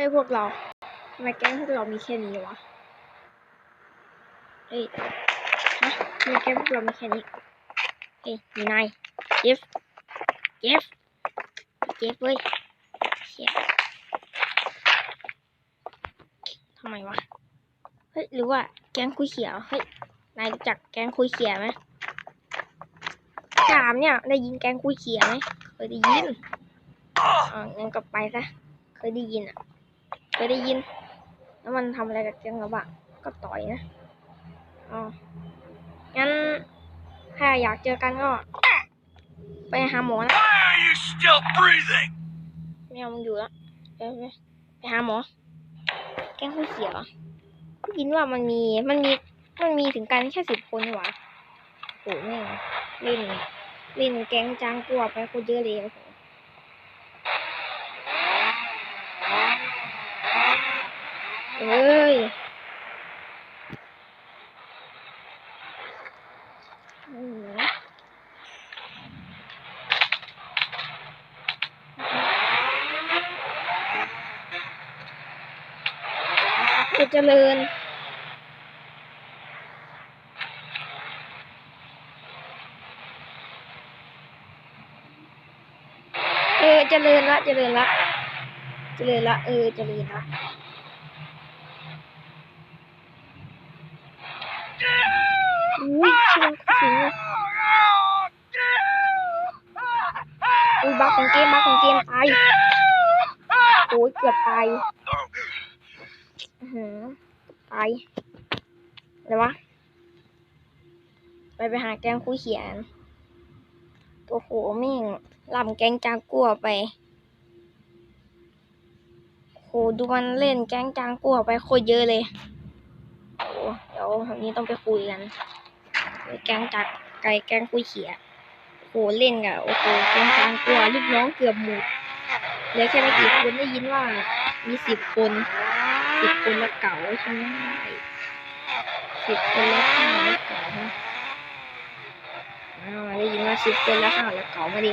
ไอ้พวกเราทำไมแก๊งพวกเรามีแค่นี้วะเฮ้ยฮะทำไมแก๊งพวกเรามีแค่นี้เฮ้ยมีนายเจฟเจฟเจฟเว้ยเชี่ยทำไมวะเฮ้ยหรือว่าแก๊งคุยเขียวเฮ้ยนายรู้จักแก๊งคุยเขียวไหมถามเนี่ยได้ยินแก๊งคุยเขียวไหมเคยได้ยินอ่างั้นก็ไปซะ เคยได้ยินอะ เคยได้ยิน แล้วมันทำอะไรกับแก๊งเราบ้างก็ต่อยนะอ๋องั้นถ้าอยากเจอกันก็ ไปหาหมอนะ Why are you still breathing? ไม่เอามึงอยู่แล้วไปไปไปหาหมอ แก๊งคุยเขียวอะได้ยินว่ามันมีมันมีมันมีถึงกันแค่สิบคนนี่หว่าโหแม่งเล่นเล่นแก๊งจางกลัวไปโคตรเยอะเลยโอ้โห เอ้ยอืมจะเจริญเออเจริญละเจริญละเจริญละเออเจริญละอุ้ย อสูงอุ้ยบักของเกมบักของเกมตายโอ้ยเกือบตายอื้อหือตายอะไรวะ ไปไปหาแกงคุยเขียนโอ้โหแม่งลำแกงจากกัวไปโหดูมันเล่นแกงจางกัวไปโคตรเยอะเลยโอ้เดี๋ยววันนี้ต้องไปคุยกัน แกงจากไก่แกงคุยเขียโหเล่นกับโอ้โหแกงจางกัวลูกน้องเกือบหมดเหลือแค่ไม่กี่คนได้ยินว่า มีสิบคนสิบคนละเก๋าใช่ไหมสิบคนละข้าวละเก๋าอ้าได้ยินว่าสิบคนละข้าวละเก๋ามาดิ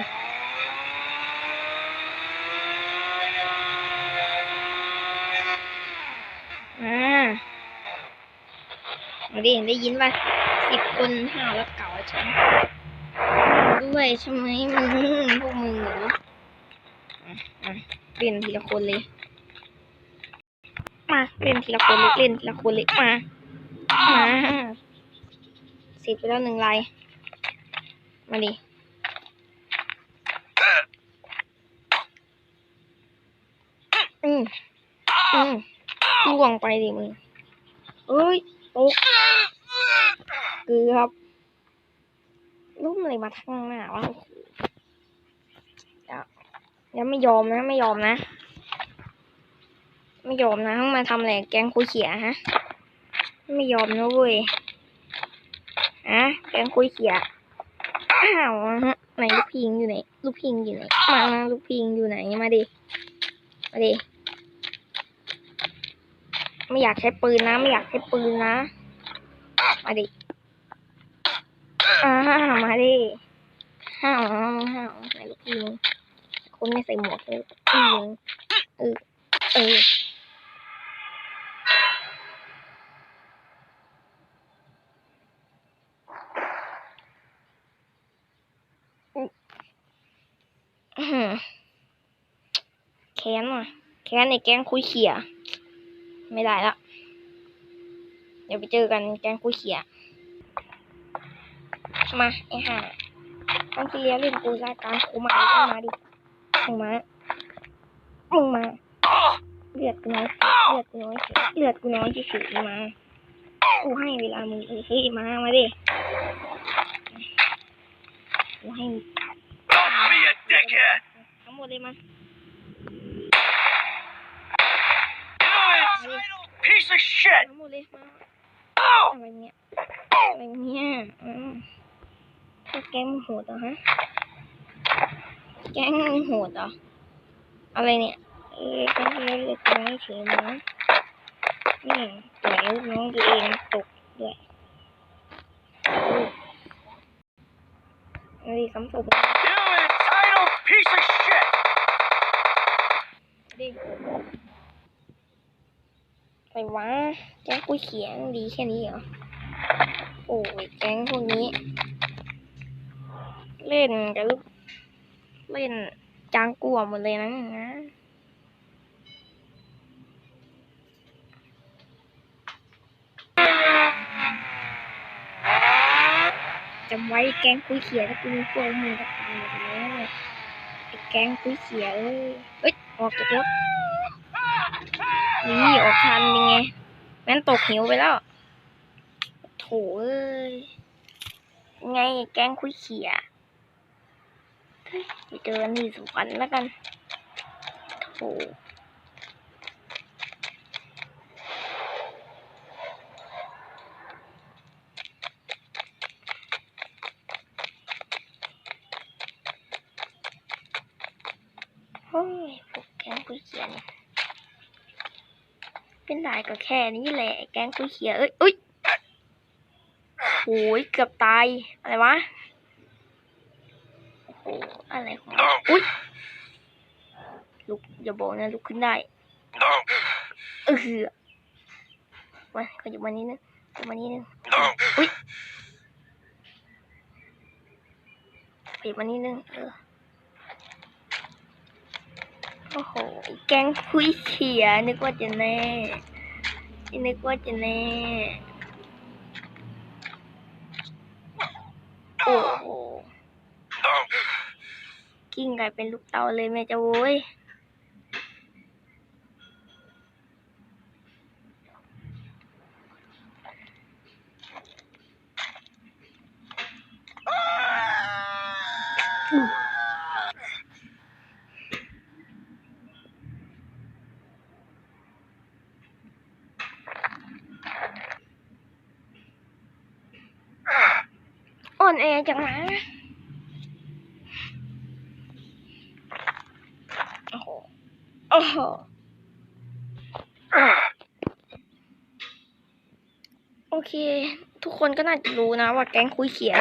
อ่าเอาดิได้ยินว่า สิบคนห้าแล้วเก่าใช่ด้วยใช่ไหมมึงพวกมึงเหรออะอะเล่นทีละคนเลย มาเล่นทีละคนเลยเล่นทีละคนเลยมา มาเสร็จไปแล้วหนึ่งลาย มาดิอืมอืมล่วงไปดิมึงเอ้ยตก เกือบรูปอะไรมาทั้งหน้าวะยวเดี๋ยวไม่ยอมนะ ไม่ยอมนะ ไม่ยอมนะต้องมาทำอะไรแกงคุยเขียฮะ ไม่ยอมนะเว้ยอะแกงคุยเขียอ้าวฮะไหนลูกพิงอยู่ไหนลูกพิงอยู่ไหนมามาลูกพิงอยู่ไหนมาดิมาดิไม่อยากใช้ปืนนะ ไม่อยากใช้ปืนนะ มาดิ อ่าหมาดิห้าวห้าวไหนลูกยิงคนไม่ใส่หมวกเลยยิงเออเออแค้นว่ะแค้นในแก๊งคุยเขี่ย ไม่ได้ละ เดี๋ยวไปเจอกันแกงคุยเขีย มาไอ้ห่าตั้งที่เลี้ยเล่นกูรายการกูมาเอามาดิมึงมามึงมา เลือดกูน้อยเลือดกูน้อยเลือดกูน้อยที่สุดมา กูให้เวลามึงเออเฮ้ยมา มาดิกูให้ Don't be a dickhead. ทั้งหมดเลยมา You entitled piece of shit. ทั้งหมดเลยมา Oh! อะไรเนี่ยอะไรเนี่ยอืมพว กแก๊งมึงโหดเหรอฮะ แก๊งมึงโหดเหรอ อะไรเนี่ยเอ้ยแก๊งเล็กเล็กน้อยเฉยมั้งนี่ต่อยลูกน้องตัวเองตกด้วยเอาดิคำศพ You entitled piece of shit. ดิอะไรวะแก๊งกุยเขียงดีแค่นี้เหรอ โอ้ยแก๊งพวกนี้ เล่นกับลูกเล่นจางกลัวหมดเลยนะนะจำไว้แก๊งคุยเขียถ้ากูมีพวกมึงก็ตายหมดแล้วเนี่ยไอ้แก๊งคุยเขียเอ้ยเอ้ยออกจากรถนี่ออกทันเป็นไงแม่นตกหิวไปแล้วโถเอ้ยไงแก๊งคุยเขียเฮ้ย ไปเจอกันที่สุพรรณแล้วกันโถเฮ้ยพวกแก๊งคุยเขียนเป็นได้ก็แค่นี้แหละ แก๊งคุยเขียเอ้ยเอ้ยโอ้ยเกือบตาย อะไรวะ อ้โหอะไรของมันอุ้ยลุกอย่าบอกนะลุกขึ้นได้เออมาขยับมานิดนึงขยับมานิดนึงอุ้ยขยับมานิดนึงเออโอ้โหไอ้แก๊งคุยเขียนึกว่าจะแน่นึกว่าจะแน่โอ้โห กิ้งกลายเป็นลูกเตาเลยแม่จะโว้ยอ่อนแอจังนะโอ้โห โอ้โหโอเค ทุกคนก็น่าจะรู้นะว่าแก๊งคุยเขียน